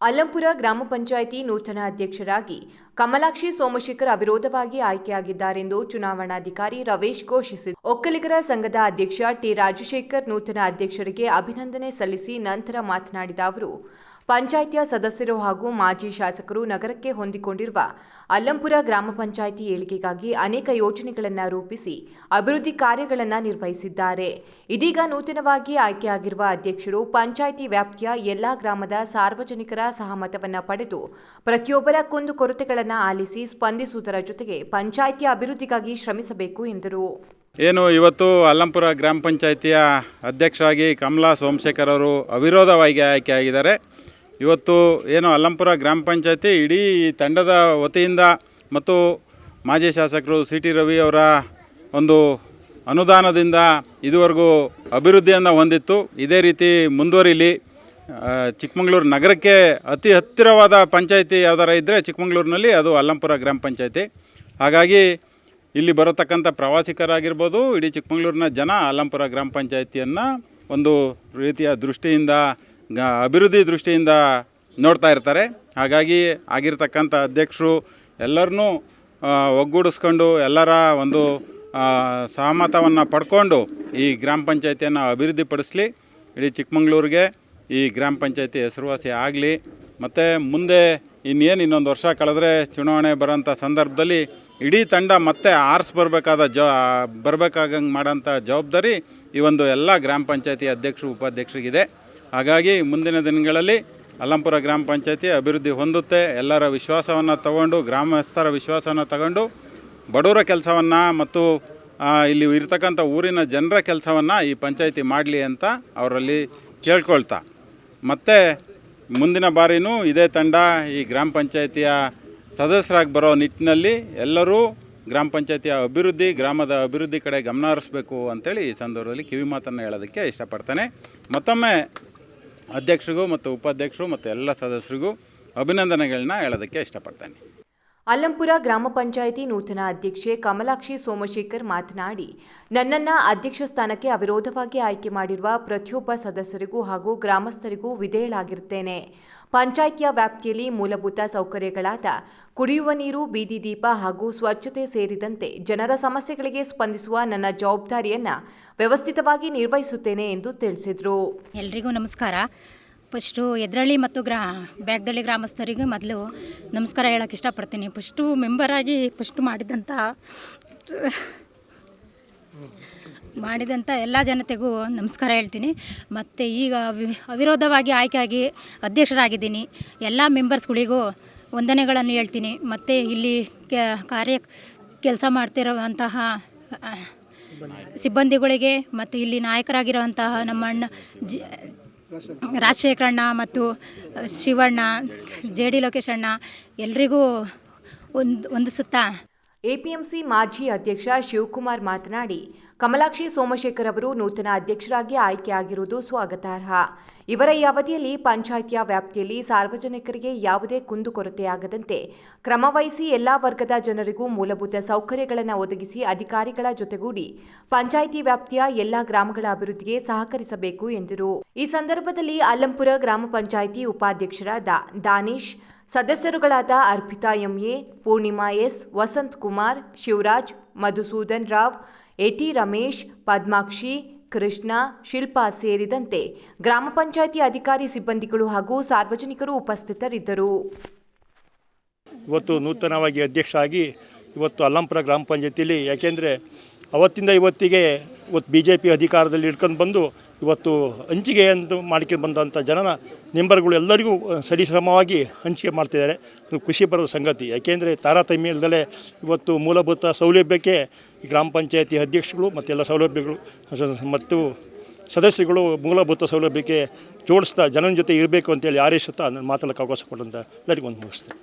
ಅಲ್ಲಂಪುರ ಗ್ರಾಮ ಪಂಚಾಯಿತಿ ನೂತನ ಅಧ್ಯಕ್ಷರಾಗಿ ಕಮಲಾಕ್ಷಿ ಸೋಮಶೇಖರ್ ಅವಿರೋಧವಾಗಿ ಆಯ್ಕೆಯಾಗಿದ್ದಾರೆಂದು ಚುನಾವಣಾಧಿಕಾರಿ ರವೇಶ್ ಘೋಷಿಸಿದರು. ಒಕ್ಕಲಿಗರ ಸಂಘದ ಅಧ್ಯಕ್ಷ ಟಿ ರಾಜಶೇಖರ್ ನೂತನ ಅಧ್ಯಕ್ಷರಿಗೆ ಅಭಿನಂದನೆ ಸಲ್ಲಿಸಿ ನಂತರ ಮಾತನಾಡಿದ ಅವರು ಪಂಚಾಯಿತಿಯ ಸದಸ್ಯರು ಹಾಗೂ ಮಾಜಿ ಶಾಸಕರು ನಗರಕ್ಕೆ ಹೊಂದಿಕೊಂಡಿರುವ ಅಲ್ಲಂಪುರ ಗ್ರಾಮ ಪಂಚಾಯಿತಿ ಏಳಿಗೆಗಾಗಿ ಅನೇಕ ಯೋಜನೆಗಳನ್ನು ರೂಪಿಸಿ ಅಭಿವೃದ್ಧಿ ಕಾರ್ಯಗಳನ್ನು ನಿರ್ವಹಿಸಿದ್ದಾರೆ. ಇದೀಗ ನೂತನವಾಗಿ ಆಯ್ಕೆಯಾಗಿರುವ ಅಧ್ಯಕ್ಷರು ಪಂಚಾಯಿತಿ ವ್ಯಾಪ್ತಿಯ ಎಲ್ಲಾ ಗ್ರಾಮದ ಸಾರ್ವಜನಿಕರ ಸಹಮತವನ್ನು ಪಡೆದು ಪ್ರತಿಯೊಬ್ಬರ ಕುಂದುಕೊರತೆಗಳನ್ನು ಆಲಿಸಿ ಸ್ಪಂದಿಸುವುದರ ಜೊತೆಗೆ ಪಂಚಾಯಿತಿಯ ಅಭಿವೃದ್ಧಿಗಾಗಿ ಶ್ರಮಿಸಬೇಕು ಎಂದರು. ಏನು, ಇವತ್ತು ಅಲ್ಲಂಪುರ ಗ್ರಾಮ ಪಂಚಾಯಿತಿಯ ಅಧ್ಯಕ್ಷರಾಗಿ ಕಮಲಾ ಸೋಮಶೇಖರ್ ಅವರು ಅವಿರೋಧವಾಗಿ ಆಯ್ಕೆಯಾಗಿದ್ದಾರೆ. ಇವತ್ತು ಏನು ಅಲ್ಲಂಪುರ ಗ್ರಾಮ ಪಂಚಾಯತಿ ಇಡೀ ತಂಡದ ವತಿಯಿಂದ ಮತ್ತು ಮಾಜಿ ಶಾಸಕರು ಸಿ ಟಿ ರವಿ ಅವರ ಒಂದು ಅನುದಾನದಿಂದ ಇದುವರೆಗೂ ಅಭಿವೃದ್ಧಿಯನ್ನು ಹೊಂದಿತ್ತು. ಇದೇ ರೀತಿ ಮುಂದುವರಿಲಿ. ಚಿಕ್ಕಮಗಳೂರು ನಗರಕ್ಕೆ ಅತಿ ಹತ್ತಿರವಾದ ಪಂಚಾಯಿತಿ ಯಾವ್ದಾರ ಇದ್ದರೆ ಚಿಕ್ಕಮಗಳೂರಿನಲ್ಲಿ ಅದು ಅಲ್ಲಂಪುರ ಗ್ರಾಮ ಪಂಚಾಯತಿ. ಹಾಗಾಗಿ ಇಲ್ಲಿ ಬರತಕ್ಕಂಥ ಪ್ರವಾಸಿಗರಾಗಿರ್ಬೋದು, ಇಡೀ ಚಿಕ್ಕಮಗಳೂರಿನ ಜನ ಅಲ್ಲಂಪುರ ಗ್ರಾಮ ಪಂಚಾಯಿತಿಯನ್ನು ಒಂದು ರೀತಿಯ ದೃಷ್ಟಿಯಿಂದ ಅಭಿವೃದ್ಧಿ ದೃಷ್ಟಿಯಿಂದ ನೋಡ್ತಾ ಇರ್ತಾರೆ. ಹಾಗಾಗಿ ಆಗಿರ್ತಕ್ಕಂಥ ಅಧ್ಯಕ್ಷರು ಎಲ್ಲರನ್ನೂ ಒಗ್ಗೂಡಿಸ್ಕೊಂಡು ಎಲ್ಲರ ಒಂದು ಸಹಮತವನ್ನು ಪಡ್ಕೊಂಡು ಈ ಗ್ರಾಮ ಪಂಚಾಯತಿಯನ್ನು ಅಭಿವೃದ್ಧಿಪಡಿಸಲಿ. ಇಡೀ ಚಿಕ್ಕಮಗಳೂರಿಗೆ ಈ ಗ್ರಾಮ ಪಂಚಾಯತಿ ಹೆಸರುವಾಸಿ ಆಗಲಿ. ಮತ್ತು ಮುಂದೆ ಇನ್ನೇನು ಇನ್ನೊಂದು ವರ್ಷ ಕಳೆದ್ರೆ ಚುನಾವಣೆ ಬರೋಂಥ ಸಂದರ್ಭದಲ್ಲಿ ಇಡೀ ತಂಡ ಮತ್ತೆ ಆರ್ಸ್ ಬರಬೇಕಾದ ಜ ಬರಬೇಕಾಗಂಗೆ ಮಾಡೋಂಥ ಜವಾಬ್ದಾರಿ ಈ ಒಂದು ಎಲ್ಲ ಗ್ರಾಮ ಪಂಚಾಯತಿ ಅಧ್ಯಕ್ಷರು, ಉಪಾಧ್ಯಕ್ಷರಿಗಿದೆ. ಹಾಗಾಗಿ ಮುಂದಿನ ದಿನಗಳಲ್ಲಿ ಅಲ್ಲಂಪುರ ಗ್ರಾಮ ಪಂಚಾಯತಿ ಅಭಿವೃದ್ಧಿ ಹೊಂದುತ್ತೆ. ಎಲ್ಲರ ವಿಶ್ವಾಸವನ್ನು ತಗೊಂಡು, ಗ್ರಾಮಸ್ಥರ ವಿಶ್ವಾಸವನ್ನು ತಗೊಂಡು, ಬಡವರ ಕೆಲಸವನ್ನು ಮತ್ತು ಇಲ್ಲಿ ಇರ್ತಕ್ಕಂಥ ಊರಿನ ಜನರ ಕೆಲಸವನ್ನು ಈ ಪಂಚಾಯತಿ ಮಾಡಲಿ ಅಂತ ಅವರಲ್ಲಿ ಕೇಳ್ಕೊಳ್ತಾ. ಮತ್ತು ಮುಂದಿನ ಬಾರಿನೂ ಇದೇ ತಂಡ ಈ ಗ್ರಾಮ ಪಂಚಾಯತಿಯ ಸದಸ್ಯರಾಗಿ ಬರೋ ನಿಟ್ಟಿನಲ್ಲಿ ಎಲ್ಲರೂ ಗ್ರಾಮ ಪಂಚಾಯತಿಯ ಅಭಿವೃದ್ಧಿ, ಗ್ರಾಮದ ಅಭಿವೃದ್ಧಿ ಕಡೆ ಗಮನ ಹರಿಸ್ಬೇಕು ಅಂತೇಳಿ ಈ ಸಂದರ್ಭದಲ್ಲಿ ಕಿವಿ ಮಾತನ್ನು ಹೇಳೋದಕ್ಕೆ ಇಷ್ಟಪಡ್ತೇನೆ. ಮತ್ತೊಮ್ಮೆ ಅಧ್ಯಕ್ಷರಿಗೂ ಮತ್ತು ಉಪಾಧ್ಯಕ್ಷರು ಮತ್ತು ಎಲ್ಲ ಸದಸ್ಯರಿಗೂ ಅಭಿನಂದನೆಗಳನ್ನ ಹೇಳೋದಕ್ಕೆ ಇಷ್ಟಪಡ್ತೇನೆ. ಅಲ್ಲಂಪುರ ಗ್ರಾಮ ಪಂಚಾಯಿತಿ ನೂತನ ಅಧ್ಯಕ್ಷೆ ಕಮಲಾಕ್ಷಿ ಸೋಮಶೇಖರ್ ಮಾತನಾಡಿ, ನನ್ನನ್ನು ಅಧ್ಯಕ್ಷ ಸ್ಥಾನಕ್ಕೆ ಅವಿರೋಧವಾಗಿ ಆಯ್ಕೆ ಮಾಡಿರುವ ಪ್ರತಿಯೊಬ್ಬ ಸದಸ್ಯರಿಗೂ ಹಾಗೂ ಗ್ರಾಮಸ್ಥರಿಗೂ ವಿಧೇಯಳಾಗಿರುತ್ತೇನೆ. ಪಂಚಾಯಿತಿಯ ವ್ಯಾಪ್ತಿಯಲ್ಲಿ ಮೂಲಭೂತ ಸೌಕರ್ಯಗಳಾದ ಕುಡಿಯುವ ನೀರು, ಬೀದಿ ದೀಪ ಹಾಗೂ ಸ್ವಚ್ಛತೆ ಸೇರಿದಂತೆ ಜನರ ಸಮಸ್ಯೆಗಳಿಗೆ ಸ್ಪಂದಿಸುವ ನನ್ನ ಜವಾಬ್ದಾರಿಯನ್ನು ವ್ಯವಸ್ಥಿತವಾಗಿ ನಿರ್ವಹಿಸುತ್ತೇನೆ ಎಂದು ತಿಳಿಸಿದರು. ಎಲ್ರಿಗೂ ನಮಸ್ಕಾರ. ಫಸ್ಟು ಎದ್ರಳ್ಳಿ ಮತ್ತು ಗ್ರಾ, ಬ್ಯಾಗ್ದಳ್ಳಿ ಗ್ರಾಮಸ್ಥರಿಗೆ ಮೊದಲು ನಮಸ್ಕಾರ ಹೇಳಕ್ಕೆ ಇಷ್ಟಪಡ್ತೀನಿ. ಫಸ್ಟು ಮೆಂಬರಾಗಿ ಫಸ್ಟು ಮಾಡಿದಂಥ ಮಾಡಿದಂಥ ಎಲ್ಲ ಜನತೆಗೂ ನಮಸ್ಕಾರ ಹೇಳ್ತೀನಿ. ಮತ್ತು ಈಗ ಅವಿ- ಅವಿರೋಧವಾಗಿ ಆಯ್ಕೆಯಾಗಿ ಅಧ್ಯಕ್ಷರಾಗಿದ್ದೀನಿ. ಎಲ್ಲ ಮೆಂಬರ್ಸ್ಗಳಿಗೂ ವಂದನೆಗಳನ್ನು ಹೇಳ್ತೀನಿ. ಮತ್ತು ಇಲ್ಲಿ ಕಾರ್ಯ ಕೆಲಸ ಮಾಡ್ತಿರುವಂತಹ ಸಿಬ್ಬಂದಿಗಳಿಗೆ ಮತ್ತು ಇಲ್ಲಿ ನಾಯಕರಾಗಿರುವಂತಹ ನಮ್ಮ ಅಣ್ಣ ಜಿ ರಾಜಶೇಖರಣ್ಣ ಮತ್ತು ಶಿವಣ್ಣ, ಜೆ ಡಿ ಲೋಕೇಶ್ ಅಣ್ಣ, ಎಲ್ರಿಗೂ ಒಂದು ವಂದಿಸುತ್ತಾ ಎಪಿಎಂಸಿ ಮಾಜಿ ಅಧ್ಯಕ್ಷ ಶಿವಕುಮಾರ್ ಮಾತನಾಡಿ ಕಮಲಾಕ್ಷಿ ಸೋಮಶೇಖರ್ ಅವರು ನೂತನ ಅಧ್ಯಕ್ಷರಾಗಿ ಆಯ್ಕೆಯಾಗಿರುವುದು ಸ್ವಾಗತಾರ್ಹ. ಇವರ ಈ ಅವಧಿಯಲ್ಲಿ ಪಂಚಾಯಿತಿಯ ವ್ಯಾಪ್ತಿಯಲ್ಲಿ ಸಾರ್ವಜನಿಕರಿಗೆ ಯಾವುದೇ ಕುಂದುಕೊರತೆಯಾಗದಂತೆ ಕ್ರಮವಹಿಸಿ ಎಲ್ಲಾ ವರ್ಗದ ಜನರಿಗೂ ಮೂಲಭೂತ ಸೌಕರ್ಯಗಳನ್ನು ಒದಗಿಸಿ ಅಧಿಕಾರಿಗಳ ಜೊತೆಗೂಡಿ ಪಂಚಾಯಿತಿ ವ್ಯಾಪ್ತಿಯ ಎಲ್ಲಾ ಗ್ರಾಮಗಳ ಅಭಿವೃದ್ಧಿಗೆ ಸಹಕರಿಸಬೇಕು ಎಂದರು. ಈ ಸಂದರ್ಭದಲ್ಲಿ ಅಲ್ಲಂಪುರ ಗ್ರಾಮ ಪಂಚಾಯಿತಿ ಉಪಾಧ್ಯಕ್ಷರಾದ Danish, ಸದಸ್ಯರುಗಳಾದ Arpita MA, Purnima S, Vasanth Kumar, Shivaraj, Madhusudan Rao AT Ramesh, Padmakshi, Krishna, Shilpa ಸೇರಿದಂತೆ ಗ್ರಾಮ ಪಂಚಾಯಿತಿ ಅಧಿಕಾರಿ ಸಿಬ್ಬಂದಿಗಳು ಹಾಗೂ ಸಾರ್ವಜನಿಕರು ಉಪಸ್ಥಿತರಿದ್ದರು. ಇವತ್ತು ನೂತನವಾಗಿ ಅಧ್ಯಕ್ಷ ಆಗಿ ಇವತ್ತು ಅಲ್ಲಂಪುರ ಗ್ರಾಮ ಪಂಚಾಯತಿಲಿ ಯಾಕೆಂದರೆ ಅವತ್ತಿಂದ ಇವತ್ತಿಗೆ ಇವತ್ತು ಬಿ ಜೆ ಪಿ ಅಧಿಕಾರದಲ್ಲಿ ಇಟ್ಕೊಂಡು ಬಂದು ಇವತ್ತು ಹಂಚಿಗೆ ಅಂತ ಮಾಡ್ಕೊಂಡು ಬಂದಂಥ ಜನನ ಮೆಂಬರ್ಗಳು ಎಲ್ಲರಿಗೂ ಸರಿಶ್ರಮವಾಗಿ ಹಂಚಿಕೆ ಮಾಡ್ತಿದ್ದಾರೆ. ಖುಷಿ ಬರೋ ಸಂಗತಿ. ಯಾಕೆಂದರೆ ತಾರತಮ್ಯ ಇಲ್ಲದಲೇ ಇವತ್ತು ಮೂಲಭೂತ ಸೌಲಭ್ಯಕ್ಕೆ ಗ್ರಾಮ ಪಂಚಾಯತಿ ಅಧ್ಯಕ್ಷಗಳು ಮತ್ತೆಲ್ಲ ಸೌಲಭ್ಯಗಳು ಮತ್ತು ಸದಸ್ಯರುಗಳು ಮೂಲಭೂತ ಸೌಲಭ್ಯಕ್ಕೆ ಜೋಡಿಸ್ತಾ ಜನನ ಜೊತೆ ಇರಬೇಕು ಅಂತೇಳಿ ಆರೈಸುತ್ತಾ ನಾನು ಮಾತಾಡೋಕ್ಕೆ ಅವಕಾಶ ಕೊಟ್ಟಂತ ಎಲ್ಲರಿಗೂ ಒಂದು ಮುಗಿಸ್ತೇನೆ.